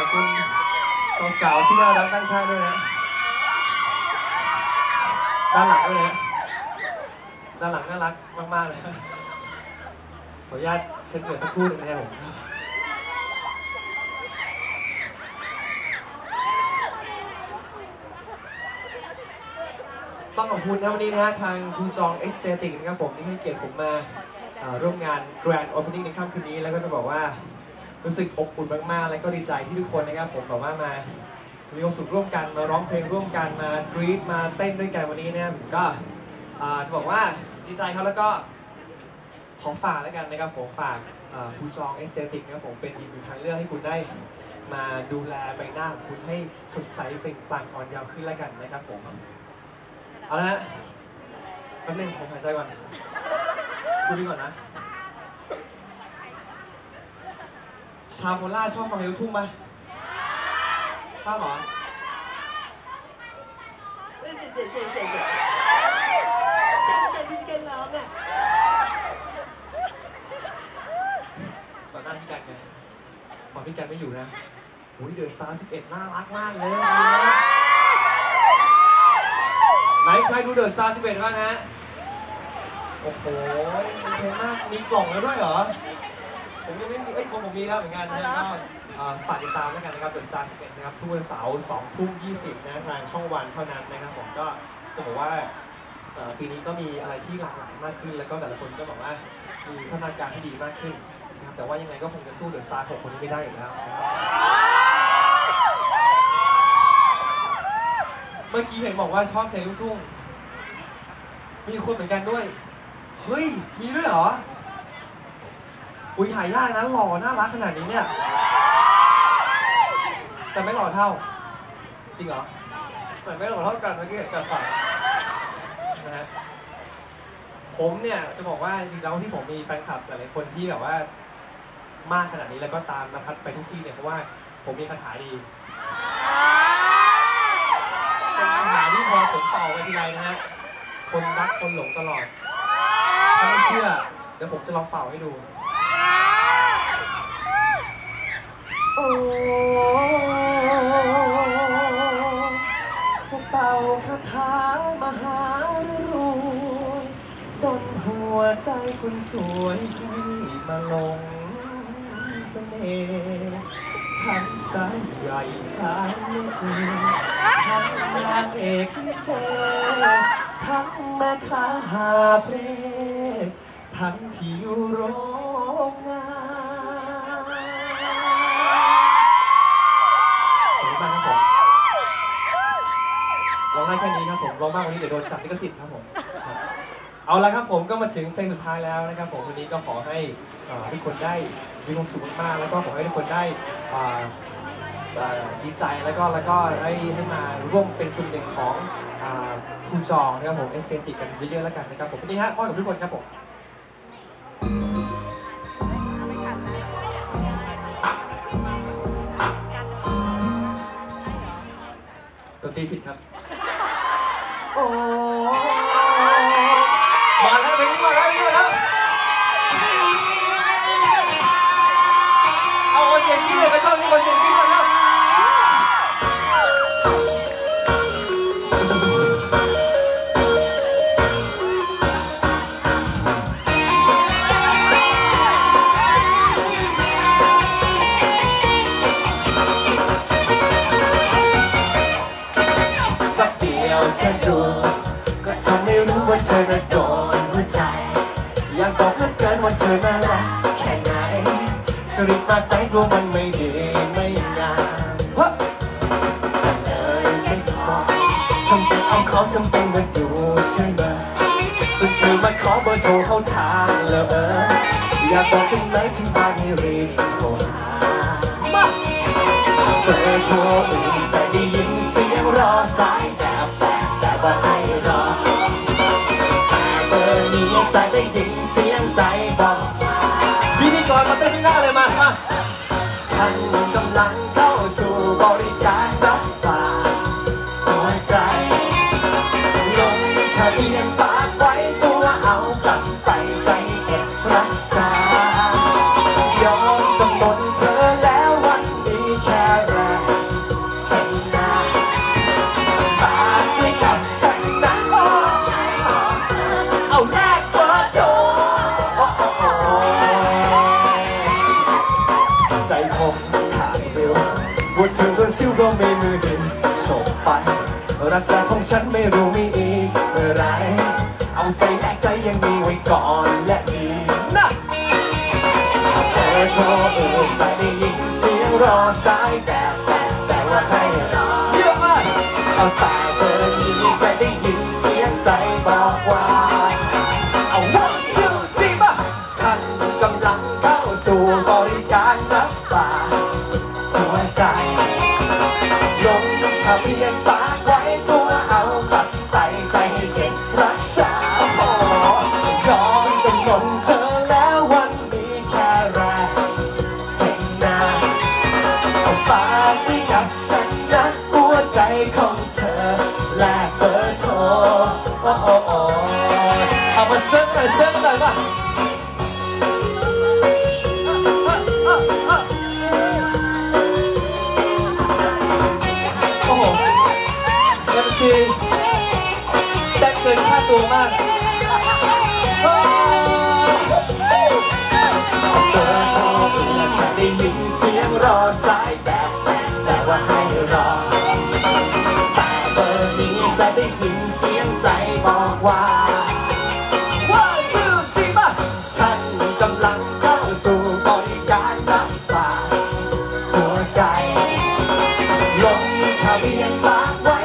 ขอบคุณสาวๆที่น่ารักด้านข้างด้วยนะ ด้านหลังด้วยนะ ด้านหลังน่ารักมากๆเลยขออนุญาตเช็ดเหงื่อสักครู่หนึงนะครับผมต้องขอบคุณนะวันนี้นะฮะทางครูจองเอสเตติกนะครับผมที่ให้เกียรติผมมาร่วมงาน Grand Opening ในค่ำคืนนี้แล้วก็จะบอกว่า รู้สึกอบอุ่นมากๆ และก็ดีใจที่ทุกคนนะครับผมแบบว่ามามีความสุขร่วมกันมาร้องเพลงร่วมกันมากรีดมาเต้นด้วยกันวันนี้เนี่ยผมก็จะบอกว่าดีใจครับแล้วก็ขอฝากแล้วกันนะครับผมฝากครูจองเอสเตติกนะครับผมเป็นอีกหนึ่งทางเลือกให้คุณได้มาดูแลใบหน้าของคุณให้สดใสเปล่งปลั่งอ่อนเยาว์ขึ้นแล้วกันนะครับผมเอาละฮะแป๊บนึงผมหายใจก่อนคุยไปก่อนนะ ชาวโคราชชอบฟังเพลงลูกทุ่งปะชอบเหรอเด็ดเด็ดเด็ดเด็ดเด็ดฉันจะดิ้นกันร้องอะต่อหน้าพี่กันไงพอพี่กันไม่อยู่นะโอ้ยเดือดซาสิบเอ็ดน่ารักมากเลยนะไหนใครดูเดือดซาสิบเอ็ดบ้างฮะ โอ้โหมีเพลงมาก มีกล่องแล้วด้วยเหรอ ผมยังไม่มี เอ้ยผมผมมีแล้วเหมือนกันนะก็เอ่อฝากติดตามแล้วกันนะครับ The Star 11นะครับ ทุกวันเสาร์2ทุ่ม20นะทางช่องวันเท่านั้นนะครับผมก็จะบอกว่าเอ่อปีนี้ก็มีอะไรที่หลากหลายมากขึ้น แล้วก็แต่ละคนก็บอกว่ามีพัฒนาการที่ดีมากขึ้นนะครับแต่ว่ายังไงก็คงจะสู้ The Star 6คนนี้ไม่ได้อยู่แล้วนะครับเมื่อกี้เห็นบอกว่าชอบเพลงลูกทุ่ง มีคนเหมือนกันด้วย เฮ้ย มีด้วยเหรอ อุ้ยหายากนะหล่อน่ารักขนาดนี้เนี่ย แต่ไม่หล่อเท่า จริงเหรอแต่ไม่หล่อเท่ากันเมื่อกี้กับฝั่งนะฮะผมเนี่ยจะบอกว่าจริงๆแล้วที่ผมมีแฟนคลับหลายๆคนที่แบบว่ามากขนาดนี้แล้วก็ตามนะครับไปทุกที่เนี่ยเพราะว่าผมมีคาถาดีเป็นคาถาที่พอผมเป่าไปทีไรนะฮะคนรักคนหลงตลอดถ้าไม่เชื่อเดี๋ยวผมจะลองเป่าให้ดู โอ้ จะเป่าคาถามหารวยดนหัวใจคนสวยให้มาลงเสน่ห์ทั้งสายใหญ่สายเล็กทั้งนางเอกลิเกทั้งแม่ค้าหาเพลทั้งที่อยู่โรงงาน ร้องมากกว่านี้เดี๋ยวโดนจับลิขสิทธิ์ครับผมครับเอาละครับผมก็มาถึงเพลงสุดท้ายแล้วนะครับผมวันนี้ก็ขอให้เอ่อทุกคนได้มีความสุขมากๆแล้วก็ขอให้ทุกคนได้อ่าเอ่อดีใจแล้วก็แล้วก็ให้ให้มาร่วมเป็นส่วนหนึ่งของอ่าครูจองนะครับผมเอสเซนติกกันเยอะๆแล้วกันนะครับผมวันนี้ฮะมอบกับทุกคนครับผม ดนตรีผิดครับ มาแล้วเพลงนี้มาแล้วเพลงนี้มาแล้ว อน่ะโดนหัวใจ อยากบอกเหลือเกินว่าเธอน่ารักแค่ไหนจะรีบมาแต่งตัวมันไม่ดีไม่งามฮะเลยไม่บอกทำเป็นเอาของทำเป็นมาดูใช่ไหมจนเธอมาขอเบอร์โทรเข้าทางแล้วเออ อยากบอกจังเลยที่บ้านให้รีบโทรหามาเบอร์โทรอื่นจะได้ยินเสียงรอสายแต่แปลกแต่ว่า ยัฝากไว้ตัวเอากลับไปใจเก็บรักษาย้อนจำนนเธอแล้ววันนี้แค่แหนฝากไว้กับฉันนะเอาแลกเบอร์โทรใจผมถามเบลว่เธอโดนซิ่วก็ไม่มือเห็นส่งไปรักษาของฉันไม่รู้มีอี เมื่อไร เอาใจแลกใจยังมีไว้ก่อนและดีนะเออโทรเออจได้ยินเสียงรอสายแบบแต่ว่าให้รอเยอะมากเอาแต่ ซิร์ฟหน่อยเซิร์ฟหน่อยมาโอ้โหเอ็มซีเต้เกินค่าตัวมาก ทะเบียนฝากไว้ตัว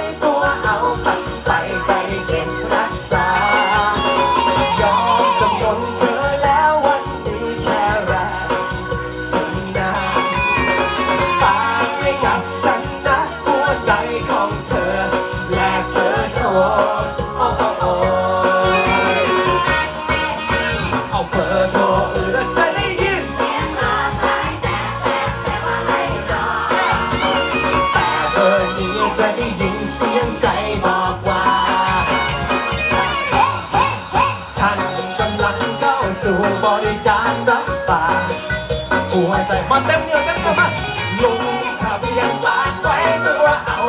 ใจมาเต็มเหนียวเต็มเหนียวมาลงทะเบียนฝากไว้ตัวเอา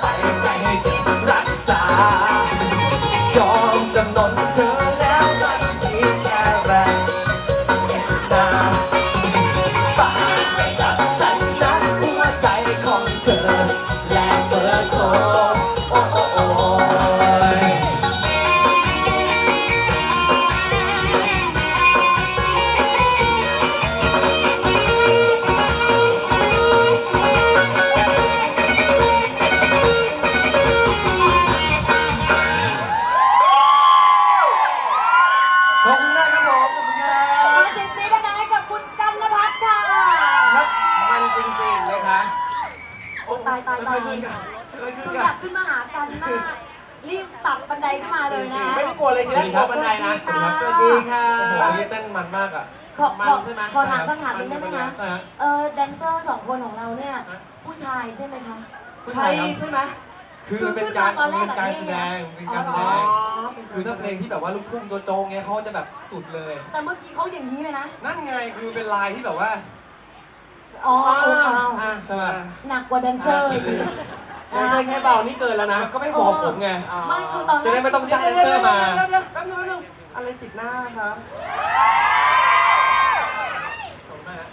ไปใจให้เก็บรักษายอมจำนนเธอแล้ววันนี้แค่แรงเห็นหน้าฝากไปกับฉันนะหัวใจของเธอและเบอร์โทร อ้โหนี่เต้นมันมากอะขอมันขอใช่ไหมขอถามคำถามหนึงได้ไหมคะนะฮะเออแดนเซอร์สองคนของเราเนี่ย ผู้ชายใช่ไหมคะผู้ใช่ชายครับใช่ไหมคือมันเป็นการคือขึ้นมาตอนแรกเป็นการแบบแสนี้ดงเป็นการแสดอ๋องคือถ้าเพลงที่แบบว่าลูกทุ่งโจโจงเงี้ยเขาจะแบบสุดเลย แต่เมื่อกี้เขาอย่างนี้เลยนะ นั่นไงคือเป็นลายที่แบบว่าอ๋ออ๋อเอาเอาอะใช่ไหมหนักกว่าแดนเซอร์อีกไม่ใช่แค่เบานี่เกินแล้วนะมันก็ไม่บอกผมไงไม่คือตอนแรกจะได้ไม่ต้องจ้างแดนเซอร์มาเดี๋ยวเดี๋ยวแป๊บนึงแป๊บนึง อะไรติดหน้าครับขอบคุณมากฮะ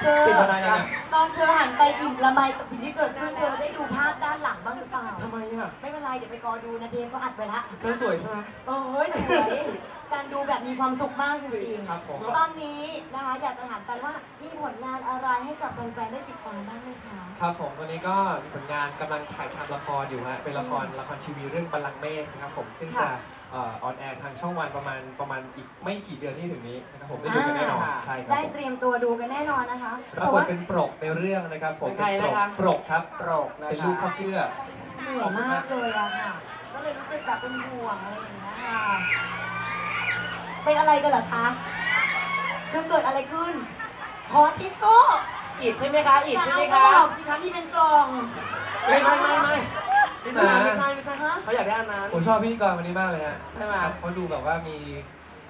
เธอติดมานานยังไงตอนเธอหันไปอิ่มละไมกับสิ่งที่เกิดขึ้นเธอ อะไม่เป็นไรเดี๋ยวไปกอดูนะเทปก็อัดไว้ละเธอสวยใช่ไหมเออเฮ้ยสวยการดูแบบมีความสุขมากจริงครับผมๆตอนนี้นะคะอยากจะถามกันว่ามีผลงานอะไรให้กับแฟนๆได้ติดตามบ้างไหมคะ ครับผมตอนนี้ก็มีผลงานกำลังถ่ายทำละครอยู่ฮะเป็นละครละครทีวีเรื่องบัลลังก์เมฆนะครับผมซึ่งจะค่ะเออนแอร์ทางช่องวันประมาณประมาณอีกไม่กี่เดือนที่ถึงนี้นะครับผมได้ดูกันแน่นอนอ่าใช่ครับได้ผมเตรียมตัวดูกันแน่นอนนะคะรับบทเป็นปรกในเรื่องนะครับผมเป็นใครปรนะกคะปรกครับ โปรกนะคะเป็นลูกพ่อเกื้อ เหนื่อยมากเลยอะค่ะ ก็เลยรู้สึกแบบเป็นห่วงอะไรอย่างเงี้ยค่ะเป็นอะไรกันเหรอคะคือเกิดอะไรขึ้น ขอทิชชู่อิดใช่ไหมคะอิดจะใช่เอาไหมกระคะบอกสิคะที่เป็นกล่อง ไม่ไม่ไม่ไม่ไม่ใช่ไม่ใช่ไม่ใช่ฮะ เขาอยากได้อันนั้น ผมชอบพิธีกรวันนี้มากเลยฮะใช่ไหมเขาดูแบบว่ามี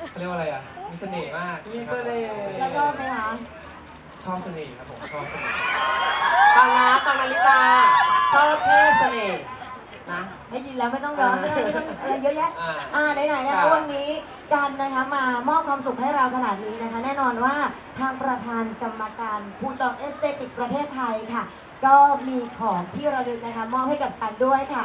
เขาเรียกว่าอะไรอะ มีเสน่ห์มากมีเสน่ห์ แล้วชอบไหมคะ ชอบเสน่ห์ครับผม ชอบเสน่ห์ฟังนะฟังนาริตา ชอบแค่เสน่ห์นะ ได้ยินแล้วไม่ต้องย้อนไม่ต้องไม่ต้องอะไรเยอะแยะ อ่า อ่าไหนๆนะครัคะบวันนี้กันนะคะมามอบความสุขให้เราขนาดนี้นะคะ แน่นอนว่าทางประธานกรรมการผู้จองเอสเตติกประเทศไทยค่ะ ก็มีของที่ระลึกนะคะมอบให้กับกันด้วยค่ะ